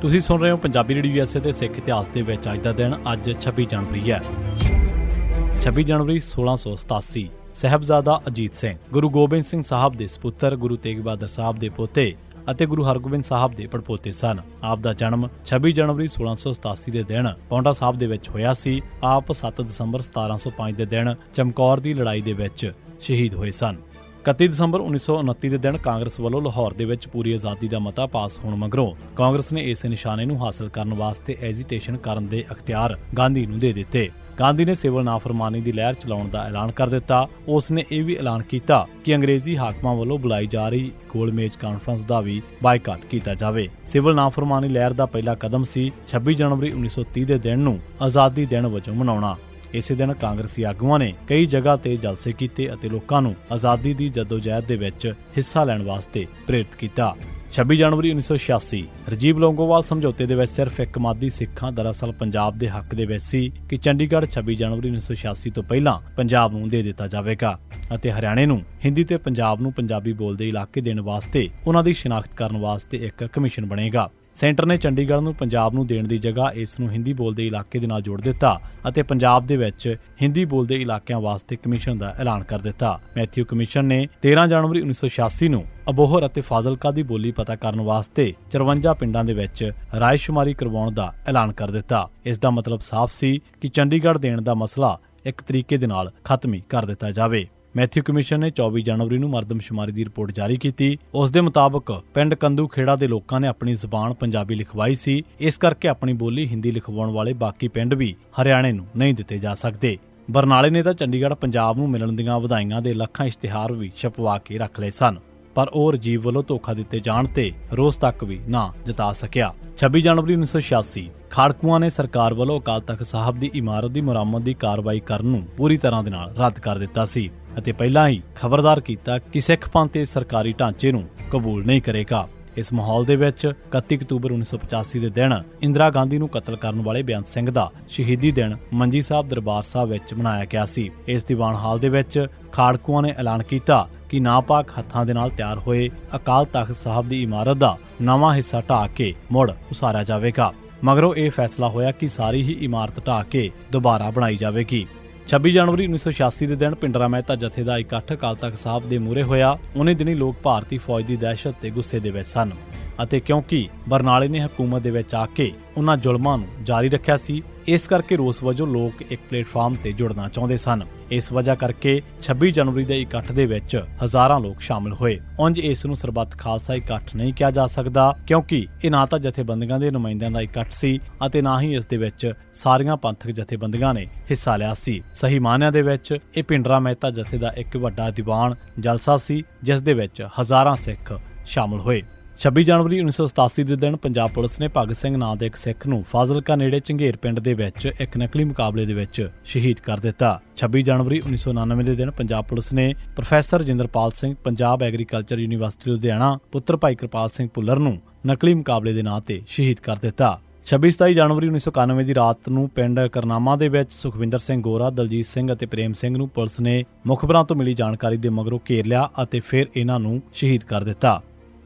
ਤੁਸੀਂ ਸੁਣ ਰਹੇ ਹੋ ਪੰਜਾਬੀ ਰੇਡੀਓ ਯੂਐਸਏ ਤੇ ਸਿੱਖ ਇਤਿਹਾਸ ਦੇ ਵਿੱਚ ਅੱਜ ਦਾ ਦਿਨ, ਅੱਜ 26 ਜਨਵਰੀ ਹੈ। 26 ਜਨਵਰੀ 1687 ਸਹਿਬਜ਼ਾਦਾ ਅਜੀਤ ਸਿੰਘ, ਗੁਰੂ ਗੋਬਿੰਦ ਸਿੰਘ ਸਾਹਿਬ ਦੇ ਸੁਪੁੱਤਰ, ਗੁਰੂ ਤੇਗ ਬਹਾਦਰ ਸਾਹਿਬ ਦੇ ਪੋਤੇ ਅਤੇ ਗੁਰੂ ਹਰਗੋਬਿੰਦ ਸਾਹਿਬ ਦੇ ਪੜਪੋਤੇ ਸਨ। ਆਪ ਦਾ ਜਨਮ 26 ਜਨਵਰੀ 1687 ਦੇ ਦਿਨ ਪੌਂਡਾ ਸਾਹਿਬ ਦੇ ਵਿੱਚ ਹੋਇਆ ਸੀ। ਆਪ 7 ਦਸੰਬਰ 1705 ਦੇ ਦਿਨ ਚਮਕੌਰ ਦੀ ਲੜਾਈ ਦੇ ਵਿੱਚ ਸ਼ਹੀਦ ਹੋਏ ਸਨ। 31 ਦਸੰਬਰ 1929 ਦੇ ਦਿਨ ਕਾਂਗਰਸ ਵੱਲੋਂ ਲਾਹੌਰ ਦੇ ਵਿੱਚ ਪੂਰੀ ਆਜ਼ਾਦੀ ਦਾ ਮਤਾ ਪਾਸ ਹੋਣ ਮਗਰੋਂ ਕਾਂਗਰਸ ਨੇ ਇਸ ਨਿਸ਼ਾਨੇ ਨੂੰ ਹਾਸਲ ਕਰਨ ਵਾਸਤੇ ਐਜੀਟੇਸ਼ਨ ਕਰਨ ਦੇ ਅਖਤਿਆਰ ਗਾਂਧੀ ਨੂੰ ਦੇ ਦਿੱਤੇ। ਗਾਂਧੀ ਨੇ ਸਿਵਲ ਨਾਫਰਮਾਨੀ ਦੀ ਲਹਿਰ ਚਲਾਉਣ ਦਾ ਐਲਾਨ ਕਰ ਦਿੱਤਾ। ਉਸ ਨੇ ਇਹ ਵੀ ਐਲਾਨ ਕੀਤਾ ਕਿ ਅੰਗਰੇਜ਼ੀ ਹਾਕਮਾਂ ਵੱਲੋਂ ਬੁਲਾਈ ਜਾ ਰਹੀ ਗੋਲਮੇਜ ਕਾਨਫਰੰਸ ਦਾ ਵੀ ਬਾਈਕਾਟ ਕੀਤਾ ਜਾਵੇ। ਸਿਵਲ ਨਾਫਰਮਾਨੀ ਲਹਿਰ ਦਾ ਪਹਿਲਾ ਕਦਮ ਸੀ 26 ਜਨਵਰੀ 1930 ਦੇ ਦਿਨ ਨੂੰ ਆਜ਼ਾਦੀ ਦਿਨ ਵਜੋਂ ਮਨਾਉਣਾ। ਇਸੇ ਦਿਨ ਕਾਂਗਰਸੀ ਆਗੂਆਂ ਨੇ ਕਈ ਜਗ੍ਹਾ ਤੇ ਜਲਸੇ ਕੀਤੇ ਅਤੇ ਲੋਕਾਂ ਨੂੰ ਆਜ਼ਾਦੀ ਦੀ ਜਦੋਜਹਿਦ ਦੇ ਵਿੱਚ ਹਿੱਸਾ ਲੈਣ ਵਾਸਤੇ ਪ੍ਰੇਰਿਤ ਕੀਤਾ। 26 ਜਨਵਰੀ 1986 ਰਜੀਵ ਲੋਂਗੋਵਾਲ ਸਮਝੌਤੇ ਦੇ ਵਿੱਚ ਸਿਰਫ ਇੱਕ ਮਾਦੀ ਸਿੱਖਾਂ ਦਰਅਸਲ ਪੰਜਾਬ ਦੇ ਹੱਕ ਦੇ ਵਿੱਚ ਸੀ ਕਿ ਚੰਡੀਗੜ੍ਹ 26 ਜਨਵਰੀ 1986 ਤੋਂ ਪਹਿਲਾਂ ਪੰਜਾਬ ਨੂੰ ਦੇ ਦਿੱਤਾ ਜਾਵੇਗਾ ਅਤੇ ਹਰਿਆਣੇ ਨੂੰ ਹਿੰਦੀ ਤੇ ਪੰਜਾਬ ਨੂੰ ਪੰਜਾਬੀ ਬੋਲਦੇ ਇਲਾਕੇ ਦੇਣ ਵਾਸਤੇ ਉਹਨਾਂ ਦੀ ਸ਼ਨਾਖਤ ਕਰਨ ਵਾਸਤੇ ਇੱਕ ਕਮਿਸ਼ਨ ਬਣੇਗਾ। ਸੈਂਟਰ ਨੇ ਚੰਡੀਗੜ੍ਹ ਨੂੰ ਪੰਜਾਬ ਨੂੰ ਦੇਣ ਦੀ ਜਗ੍ਹਾ ਇਸ ਨੂੰ ਹਿੰਦੀ ਬੋਲਦੇ ਇਲਾਕੇ ਦੇ ਨਾਲ ਜੋੜ ਦਿੱਤਾ ਅਤੇ ਪੰਜਾਬ ਦੇ ਵਿੱਚ ਹਿੰਦੀ ਬੋਲਦੇ ਇਲਾਕਿਆਂ ਵਾਸਤੇ ਕਮਿਸ਼ਨ ਦਾ ਐਲਾਨ ਕਰ ਦਿੱਤਾ। ਮੈਥਿਊ ਕਮਿਸ਼ਨ ਨੇ 13 ਜਨਵਰੀ 1986 ਨੂੰ ਅਬੋਹਰ ਅਤੇ ਫਾਜ਼ਿਲਕਾ ਦੀ ਬੋਲੀ ਪਤਾ ਕਰਨ ਵਾਸਤੇ 54 ਪਿੰਡਾਂ ਦੇ ਵਿੱਚ ਰਾਇਸ਼ੁਮਾਰੀ ਕਰਵਾਉਣ ਦਾ ਐਲਾਨ ਕਰ ਦਿੱਤਾ। ਇਸ ਦਾ ਮਤਲਬ ਸਾਫ਼ ਸੀ ਕਿ ਚੰਡੀਗੜ੍ਹ ਦੇਣ ਦਾ ਮਸਲਾ ਇੱਕ ਤਰੀਕੇ ਦੇ ਨਾਲ ਖਤਮ ਹੀ ਕਰ ਦਿੱਤਾ ਜਾਵੇ। ਮੈਥਿਊ ਕਮਿਸ਼ਨ ਨੇ 24 ਜਨਵਰੀ ਨੂੰ ਮਰਦਮਸ਼ੁਮਾਰੀ ਦੀ ਰਿਪੋਰਟ ਜਾਰੀ ਕੀਤੀ। ਉਸ ਦੇ ਮੁਤਾਬਕ, ਪਿੰਡ ਕੰਦੂ ਖੇੜਾ ਦੇ ਲੋਕਾਂ ਨੇ ਆਪਣੀ ਜ਼ਬਾਨ ਪੰਜਾਬੀ ਲਿਖਵਾਈ ਸੀ। ਇਸ ਕਰਕੇ ਆਪਣੀ ਬੋਲੀ ਹਿੰਦੀ ਲਿਖਵਾਉਣ ਵਾਲੇ ਬਾਕੀ ਪਿੰਡ ਵੀ ਹਰਿਆਣੇ ਨੂੰ ਨਹੀਂ ਦਿੱਤੇ ਜਾ ਸਕਦੇ। ਬਰਨਾਲੇ ਨੇ ਤਾਂ ਚੰਡੀਗੜ੍ਹ, ਪੰਜਾਬ ਨੂੰ ਮਿਲਣ ਦੀਆਂ ਵਧਾਈਆਂ ਦੇ ਲੱਖਾਂ ਇਸ਼ਤਿਹਾਰ ਵੀ ਛਪਵਾ ਕੇ ਰੱਖ ਲਏ ਸਨ। ਪਰ ਉਹ ਰਜੀਵ ਵੱਲੋਂ ਧੋਖਾ ਦਿੱਤੇ ਜਾਣ ਤੇ ਰੋਸ ਤੱਕ ਵੀ ਨਾ ਜਤਾ ਸਕਿਆ। 26 ਜਨਵਰੀ 1986 ਖਾੜਕੂਆਂ ਨੇ ਸਰਕਾਰ ਵੱਲੋਂ ਅਕਾਲ ਤਖਤ ਸਾਹਿਬ ਦੀ ਇਮਾਰਤ ਦੀ ਮੁਰੰਮਤ ਦੀ ਕਾਰਵਾਈ ਕਰਨ ਨੂੰ ਪੂਰੀ ਤਰ੍ਹਾਂ ਦੇ ਨਾਲ ਰੱਦ ਕਰ ਦਿੱਤਾ ਸੀ। ਅਤੇ ਪਹਿਲਾਂ ਹੀ ਖਬਰਦਾਰ ਕੀਤਾ ਕਿ ਸਿੱਖ ਪੰਥ ਇਸ ਸਰਕਾਰੀ ਢਾਂਚੇ ਨੂੰ ਕਬੂਲ ਨਹੀਂ ਕਰੇਗਾ। ਇਸ ਮਾਹੌਲ ਦੇ ਵਿੱਚ 31 ਅਕਤੂਬਰ 1985 ਦੇ ਦਿਨ ਇੰਦਰਾ ਗਾਂਧੀ ਨੂੰ ਕਤਲ ਕਰਨ ਵਾਲੇ ਬੇਅੰਤ ਸਿੰਘ ਦਾ ਸ਼ਹੀਦੀ ਦਿਨ ਮੰਜੀ ਸਾਹਿਬ ਦਰਬਾਰ ਸਾਹਿਬ ਵਿੱਚ ਮਨਾਇਆ ਗਿਆ ਸੀ। ਇਸ ਦੀਵਾਨ ਹਾਲ ਦੇ ਵਿੱਚ ਖਾੜਕੂਆਂ ਨੇ ਐਲਾਨ ਕੀਤਾ ਕਿ ਨਾਪਾਕ ਹੱਥਾਂ ਦੇ ਨਾਲ ਤਿਆਰ ਹੋਏ ਅਕਾਲ ਤਖਤ ਸਾਹਿਬ ਦੀ ਇਮਾਰਤ ਦਾ ਨਵਾਂ ਹਿੱਸਾ ਢਾਹ ਕੇ ਮੁੜ ਉਸਾਰਿਆ ਜਾਵੇਗਾ। ਮਗਰੋਂ ਇਹ ਫੈਸਲਾ ਹੋਇਆ ਕਿ ਸਾਰੀ ਹੀ ਇਮਾਰਤ ਢਾਹ ਕੇ ਦੁਬਾਰਾ ਬਣਾਈ ਜਾਵੇਗੀ। 26 ਜਨਵਰੀ 1986 ਦੇ ਦਿਨ ਪਿੰਡਰਾ ਮਹਿਤਾ ਜਥੇ ਦਾ ਇਕੱਠ ਅਕਾਲ ਤਖਤ ਸਾਹਿਬ ਦੇ ਮੂਹਰੇ ਹੋਇਆ। ਉਹਨੇ ਦਿਨੀ ਲੋਕ ਭਾਰਤੀ ਫੌਜ ਦੀ ਦਹਿਸ਼ਤ ਤੇ ਗੁੱਸੇ ਦੇ ਵਿੱਚ ਸਨ। ਅਤੇ ਕਿਉਂਕਿ ਬਰਨਾਲੇ ਨੇ ਹਕੂਮਤ ਦੇ ਵਿੱਚ ਆ ਕੇ ਉਹਨਾਂ ਜ਼ੁਲਮਾਂ ਨੂੰ ਜਾਰੀ ਰੱਖਿਆ ਸੀ, ਇਸ ਕਰਕੇ ਰੋਸ ਵਜੋਂ ਲੋਕ ਇੱਕ ਪਲੇਟਫਾਰਮ ਤੇ ਜੁੜਨਾ ਚਾਹੁੰਦੇ ਸਨ। ਇਸ ਵਜ੍ਹਾ ਕਰਕੇ 26 ਜਨਵਰੀ ਦੇ ਇਕੱਠ ਦੇ ਵਿੱਚ ਹਜ਼ਾਰਾਂ ਲੋਕ ਸ਼ਾਮਲ ਹੋਏ। ਉਂਝ ਇਸ ਨੂੰ ਸਰਬੱਤ ਖਾਲਸਾ ਇਕੱਠ ਨਹੀਂ ਕਿਹਾ ਜਾ ਸਕਦਾ, ਕਿਉਂਕਿ ਇਹ ਨਾ ਤਾਂ ਜਥੇਬੰਦੀਆਂ ਦੇ ਨੁਮਾਇੰਦਿਆਂ ਦਾ ਇਕੱਠ ਸੀ ਅਤੇ ਨਾ ਹੀ ਇਸ ਦੇ ਵਿੱਚ ਸਾਰੀਆਂ ਪੰਥਕ ਜਥੇਬੰਦੀਆਂ ਨੇ ਹਿੱਸਾ ਲਿਆ ਸੀ। ਸਹੀ ਮਾਨਿਆਂ ਦੇ ਵਿੱਚ ਇਹ ਪਿੰਡਰਾ ਮਹਿਤਾ ਜਥੇ ਦਾ ਇੱਕ ਵੱਡਾ ਦੀਵਾਨ ਜਲਸਾ ਸੀ, ਜਿਸ ਦੇ ਵਿੱਚ ਹਜ਼ਾਰਾਂ ਸਿੱਖ ਸ਼ਾਮਲ ਹੋਏ। 26 ਜਨਵਰੀ 1987 ਦੇ ਦਿਨ ਪੰਜਾਬ ਪੁਲਿਸ ਨੇ ਭਗਤ ਸਿੰਘ ਨਾਂ ਦੇ ਇੱਕ ਸਿੱਖ ਨੂੰ ਫਾਜ਼ਿਲਕਾ ਨੇੜੇ ਝੰਗੇਰ ਪਿੰਡ ਦੇ ਵਿੱਚ ਇੱਕ ਨਕਲੀ ਮੁਕਾਬਲੇ ਦੇ ਵਿੱਚ ਸ਼ਹੀਦ ਕਰ ਦਿੱਤਾ 26 ਜਨਵਰੀ 1999 ਦੇ ਦਿਨ ਪੰਜਾਬ ਪੁਲਿਸ ਨੇ professor Jinderpal Singh Punjab agriculture university Ludhiana ਪੁੱਤਰ ਭਾਈ ਕਿਰਪਾਲ ਸਿੰਘ ਭੁੱਲਰ ਨੂੰ ਨਕਲੀ ਮੁਕਾਬਲੇ ਦੇ ਨਾਂ ਤੇ ਸ਼ਹੀਦ ਕਰ ਦਿੱਤਾ 26-27 ਜਨਵਰੀ 1991 ਦੀ ਰਾਤ ਨੂੰ ਪਿੰਡ ਕਰਨਾਮਾ ਦੇ ਵਿੱਚ ਸੁਖਵਿੰਦਰ ਸਿੰਘ ਗੋਰਾ, ਦਲਜੀਤ ਸਿੰਘ ਅਤੇ ਪ੍ਰੇਮ ਸਿੰਘ ਨੂੰ ਪੁਲਿਸ ਨੇ ਮੁਖਬਰਾਂ ਤੋਂ ਮਿਲੀ ਜਾਣਕਾਰੀ ਦੇ ਮਗਰੋਂ ਘੇਰ ਲਿਆ ਅਤੇ ਫਿਰ ਇਹਨਾਂ ਨੂੰ ਸ਼ਹੀਦ ਕਰ ਦਿੱਤਾ।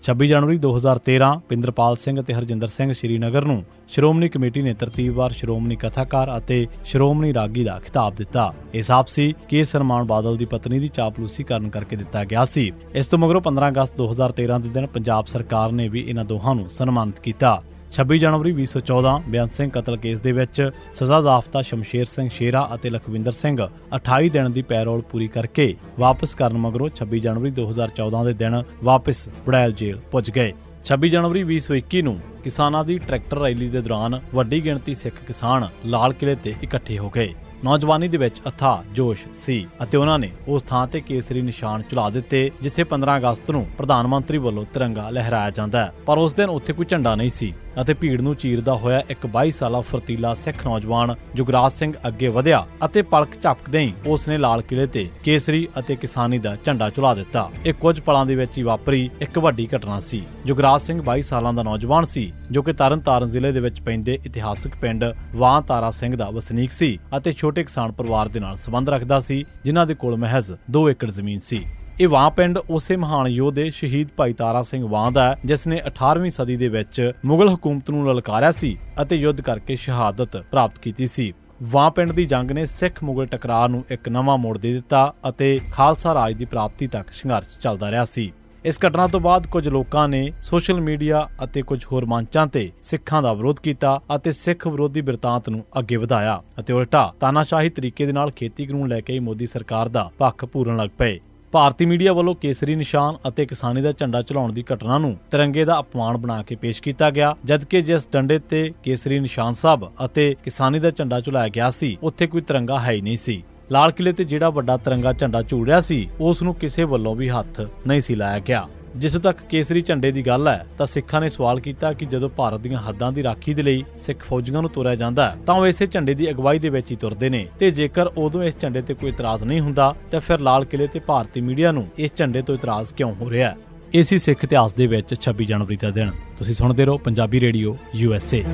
26 ਜਨਵਰੀ 2013 ਪਿੰਦਰਪਾਲ ਸਿੰਘ ਅਤੇ ਹਰਜਿੰਦਰ ਸਿੰਘ ਸ਼੍ਰੀਨਗਰ ਨੂੰ ਸ਼੍ਰੋਮਣੀ ਕਮੇਟੀ ਨੇ ਤਰਤੀਬਵਾਰ ਸ਼੍ਰੋਮਣੀ ਕਥਾਕਾਰ ਅਤੇ ਸ਼੍ਰੋਮਣੀ ਰਾਗੀ ਦਾ ਖਿਤਾਬ ਦਿੱਤਾ। ਇਹ ਸਾਫ਼ ਸੀ ਕਿ ਇਹ ਸਨਮਾਨ ਬਾਦਲ ਦੀ ਪਤਨੀ ਦੀ ਚਾਪਲੂਸੀ ਕਰਨ ਕਰਕੇ ਦਿੱਤਾ ਗਿਆ ਸੀ। ਇਸ ਤੋਂ ਮਗਰੋਂ 15 ਅਗਸਤ 2013 ਦੇ ਦਿਨ ਪੰਜਾਬ ਸਰਕਾਰ ਨੇ ਵੀ ਇਹਨਾਂ ਦੋਹਾਂ ਨੂੰ ਸਨਮਾਨਿਤ ਕੀਤਾ। 26 ਜਨਵਰੀ 2014 ਬੇਅੰਤ ਸਿੰਘ ਕਤਲ ਕੇਸ ਦੇ ਵਿੱਚ ਸਜ਼ਾ ਜ਼ਾਫਤਾ ਸ਼ਮਸ਼ੇਰ ਸਿੰਘ ਸ਼ੇਰਾ ਅਤੇ ਲਖਵਿੰਦਰ ਸਿੰਘ 28 ਦਿਨ ਦੀ ਪੈਰੋਲ ਪੂਰੀ ਕਰਕੇ ਵਾਪਸ ਕਰਨ ਮਗਰੋਂ 26 ਜਨਵਰੀ 2014 ਦੇ ਦਿਨ ਵਾਪਸ ਬੜੈਲ ਜੇਲ੍ਹ ਪੁੱਜ ਗਏ। 26 ਜਨਵਰੀ 2021 ਨੂੰ ਕਿਸਾਨਾਂ ਦੀ ਟਰੈਕਟਰ ਰੈਲੀ ਦੇ ਦੌਰਾਨ ਵੱਡੀ ਗਿਣਤੀ ਸਿੱਖ ਕਿਸਾਨ ਲਾਲ ਕਿਲੇ ਤੇ ਇਕੱਠੇ ਹੋ ਗਏ। ਨੌਜਵਾਨੀ ਦੇ ਵਿੱਚ ਅਥਾ ਜੋਸ਼, ਸੀ ਅਤੇ ਉਹਨਾਂ ਨੇ ਉਸ ਥਾਂ ਤੇ ਕੇਸਰੀ ਨਿਸ਼ਾਨ ਚੁਲਾ ਦਿੱਤੇ, ਜਿੱਥੇ 15 ਅਗਸਤ ਨੂੰ ਪ੍ਰਧਾਨ ਮੰਤਰੀ ਵੱਲੋਂ ਤਿਰੰਗਾ ਲਹਿਰਾਇਆ ਜਾਂਦਾ ਹੈ। ਪਰ ਉਸ ਦਿਨ ਉੱਥੇ ਕੋਈ ਝੰਡਾ ਨਹੀਂ ਸੀ ਅਤੇ ਭੀੜ ਨੂੰ ਚੀਰਦਾ ਹੋਇਆ ਇੱਕ 22 ਸਾਲਾ ਫਰਤੀਲਾ ਸਿੱਖ ਨੌਜਵਾਨ ਜੁਗਰਾਜ ਸਿੰਘ ਅੱਗੇ ਵਧਿਆ ਅਤੇ ਪਲਕ ਝਪਕਦੇ ਹੀ ਉਸ ਨੇ ਲਾਲ ਕਿਲੇ ਤੇ ਕੇਸਰੀ ਅਤੇ ਕਿਸਾਨੀ ਦਾ ਝੰਡਾ ਚੁਲਾ ਦਿੱਤਾ। ਇਹ ਕੁਝ ਪਲਾਂ ਦੇ ਵਿੱਚ ਹੀ ਵਾਪਰੀ ਇੱਕ ਵੱਡੀ ਘਟਨਾ ਸੀ। ਜੁਗਰਾਜ ਸਿੰਘ 22 ਸਾਲਾਂ ਦਾ ਨੌਜਵਾਨ ਸੀ, ਜੋ ਕਿ ਤਰਨਤਾਰਨ ਜ਼ਿਲ੍ਹੇ ਦੇ ਵਿੱਚ ਪੈਂਦੇ ਇਤਿਹਾਸਕ ਪਿੰਡ ਵਾਂ ਤਾਰਾ ਸਿੰਘ ਦਾ ਵਸਨੀਕ ਸੀ ਅਤੇ ਛੋਟੇ ਕਿਸਾਨ ਪਰਿਵਾਰ ਦੇ ਨਾਲ ਸੰਬੰਧ ਰੱਖਦਾ ਸੀ, ਜਿਨ੍ਹਾਂ ਦੇ ਕੋਲ ਮਹਿਜ਼ 2 ਏਕੜ ਜ਼ਮੀਨ ਸੀ। ਇਹ ਵਾਂ ਪਿੰਡ ਉਸੇ ਮਹਾਨ ਯੋਧੇ ਸ਼ਹੀਦ ਭਾਈ ਤਾਰਾ ਸਿੰਘ ਵਾਂ ਦਾ ਹੈ, ਜਿਸ ਨੇ 18ਵੀਂ ਸਦੀ ਦੇ ਵਿੱਚ ਮੁਗਲ ਹਕੂਮਤ ਨੂੰ ਲਲਕਾਰਿਆ ਸੀ ਅਤੇ ਯੁੱਧ ਕਰਕੇ ਸ਼ਹਾਦਤ ਪ੍ਰਾਪਤ ਕੀਤੀ ਸੀ। ਵਾਂ ਪਿੰਡ ਦੀ ਜੰਗ ਨੇ ਸਿੱਖ ਮੁਗਲ ਟਕਰਾਅ ਨੂੰ ਇੱਕ ਨਵਾਂ ਮੋੜ ਦੇ ਦਿੱਤਾ ਅਤੇ ਖਾਲਸਾ ਰਾਜ ਦੀ ਪ੍ਰਾਪਤੀ ਤੱਕ ਸੰਘਰਸ਼ ਚੱਲਦਾ ਰਿਹਾ ਸੀ। ਇਸ ਘਟਨਾ ਤੋਂ ਬਾਅਦ ਕੁਝ ਲੋਕਾਂ ਨੇ ਸੋਸ਼ਲ ਮੀਡੀਆ ਅਤੇ ਕੁਝ ਹੋਰ ਮੰਚਾਂ ਤੇ ਸਿੱਖਾਂ ਦਾ ਵਿਰੋਧ ਕੀਤਾ ਅਤੇ ਸਿੱਖ ਵਿਰੋਧੀ ਬਿਰਤਾਂਤ ਨੂੰ ਅੱਗੇ ਵਧਾਇਆ ਅਤੇ ਉਲਟਾ ਤਾਨਾਸ਼ਾਹੀ ਤਰੀਕੇ ਦੇ ਨਾਲ ਖੇਤੀ ਕਾਨੂੰਨ ਲੈ ਕੇ ਮੋਦੀ ਸਰਕਾਰ ਦਾ ਪੱਖ ਪੂਰਨ ਲੱਗ ਪਏ। ਭਾਰਤੀ ਮੀਡੀਆ ਵੱਲੋਂ ਕੇਸਰੀ ਨਿਸ਼ਾਨ ਅਤੇ ਕਿਸਾਨੀ ਦਾ ਝੰਡਾ ਚਲਾਉਣ ਦੀ ਘਟਨਾ ਨੂੰ ਤਿਰੰਗੇ ਦਾ ਅਪਮਾਨ ਬਣਾ ਕੇ ਪੇਸ਼ ਕੀਤਾ ਗਿਆ, ਜਦਕਿ ਜਿਸ ਡੰਡੇ ਤੇ ਕੇਸਰੀ ਨਿਸ਼ਾਨ ਸਾਹਿਬ ਅਤੇ ਕਿਸਾਨੀ ਦਾ ਝੰਡਾ ਚਲਾਇਆ ਗਿਆ ਸੀ, ਉੱਥੇ ਕੋਈ ਤਿਰੰਗਾ ਹੈ ਹੀ ਨਹੀਂ ਸੀ। ਲਾਲ ਕਿਲੇ ਤੇ ਜਿਹੜਾ ਵੱਡਾ ਤਿਰੰਗਾ ਝੰਡਾ ਝੂਲ ਰਿਹਾ ਸੀ, ਉਸ ਨੂੰ ਕਿਸੇ ਵੱਲੋਂ ਵੀ ਹੱਥ ਨਹੀਂ ਸੀ ਲਾਇਆ ਗਿਆ। ਜਿੱਥੋਂ ਤੱਕ ਕੇਸਰੀ ਝੰਡੇ ਦੀ ਗੱਲ ਹੈ, ਤਾਂ ਸਿੱਖਾਂ ਨੇ ਸਵਾਲ ਕੀਤਾ ਕਿ ਜਦੋਂ ਭਾਰਤ ਦੀਆਂ ਹੱਦਾਂ ਦੀ ਰਾਖੀ ਦੇ ਲਈ ਸਿੱਖ ਫੌਜੀਆਂ ਨੂੰ ਤੁਰਿਆ ਜਾਂਦਾ ਤਾਂ ਉਹ ਇਸੇ ਝੰਡੇ ਦੀ ਅਗਵਾਈ ਦੇ ਵਿੱਚ ਹੀ ਤੁਰਦੇ ਨੇ। ਤੇ ਜੇਕਰ ਉਦੋਂ ਇਸ ਝੰਡੇ ਤੇ ਕੋਈ ਇਤਰਾਜ਼ ਨਹੀਂ ਹੁੰਦਾ, ਤਾਂ ਫਿਰ ਲਾਲ ਕਿਲੇ ਤੇ ਭਾਰਤੀ ਮੀਡੀਆ ਨੂੰ ਇਸ ਝੰਡੇ ਤੋਂ ਇਤਰਾਜ਼ ਕਿਉਂ ਹੋ ਰਿਹਾ ਹੈ? ਇਸੇ ਸਿੱਖ ਇਤਿਹਾਸ ਦੇ ਵਿੱਚ 26 ਜਨਵਰੀ ਦਾ ਦਿਨ। ਤੁਸੀਂ ਸੁਣਦੇ ਰਹੋ Punjabi radio, U S A.